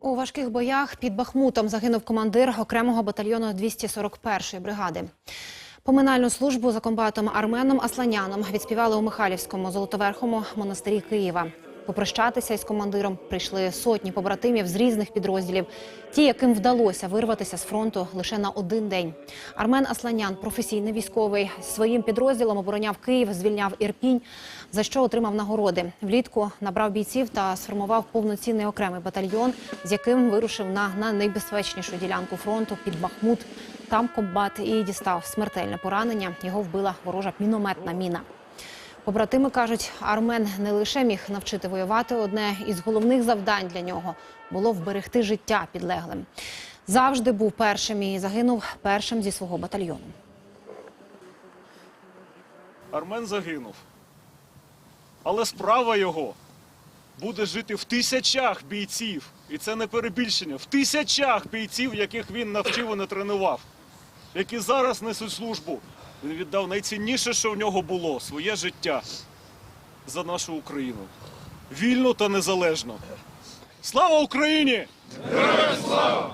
У важких боях під Бахмутом загинув командир окремого батальйону 241-ї бригади. Поминальну службу за комбатом Арменом Асланяном відспівали у Михайлівському золотоверхому монастирі Києва. Попрощатися із командиром прийшли сотні побратимів з різних підрозділів, ті, яким вдалося вирватися з фронту лише на один день. Армен Асланян, професійний військовий, своїм підрозділом обороняв Київ, звільняв Ірпінь, за що отримав нагороди. Влітку набрав бійців та сформував повноцінний окремий батальйон, з яким вирушив на, на найбезпечнішу ділянку фронту під Бахмут. Там комбат і дістав смертельне поранення. Його вбила ворожа мінометна міна. Побратими кажуть, Армен не лише міг навчити воювати. Одне із головних завдань для нього було вберегти життя підлеглим. Завжди був першим і загинув першим зі свого батальйону. Армен загинув. Але справа його буде жити в тисячах бійців. І це не перебільшення. В тисячах бійців, яких він навчив і натренував, які зараз несуть службу. Він віддав найцінніше, що в нього було своє життя за нашу Україну. Вільно та незалежно. Слава Україні! Героям слава!